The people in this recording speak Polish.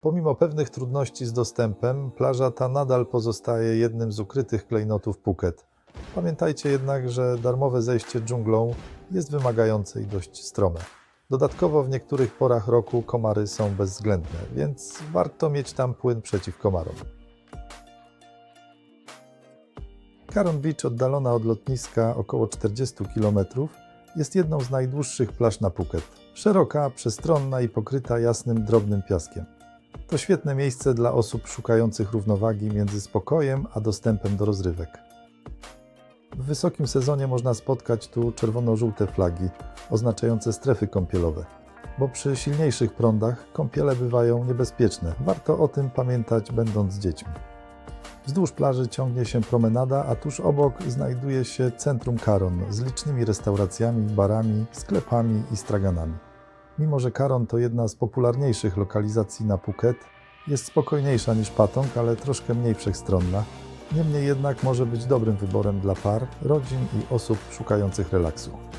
Pomimo pewnych trudności z dostępem, plaża ta nadal pozostaje jednym z ukrytych klejnotów Phuket. Pamiętajcie jednak, że darmowe zejście dżunglą jest wymagające i dość strome. Dodatkowo w niektórych porach roku komary są bezwzględne, więc warto mieć tam płyn przeciw komarom. Caron Beach, oddalona od lotniska około 40 km, jest jedną z najdłuższych plaż na Phuket. Szeroka, przestronna i pokryta jasnym, drobnym piaskiem. To świetne miejsce dla osób szukających równowagi między spokojem a dostępem do rozrywek. W wysokim sezonie można spotkać tu czerwono-żółte flagi oznaczające strefy kąpielowe, bo przy silniejszych prądach kąpiele bywają niebezpieczne. Warto o tym pamiętać, będąc dziećmi. Wzdłuż plaży ciągnie się promenada, a tuż obok znajduje się centrum Karon z licznymi restauracjami, barami, sklepami i straganami. Mimo, że Karon to jedna z popularniejszych lokalizacji na Phuket, jest spokojniejsza niż Patong, ale troszkę mniej wszechstronna. Niemniej jednak może być dobrym wyborem dla par, rodzin i osób szukających relaksu.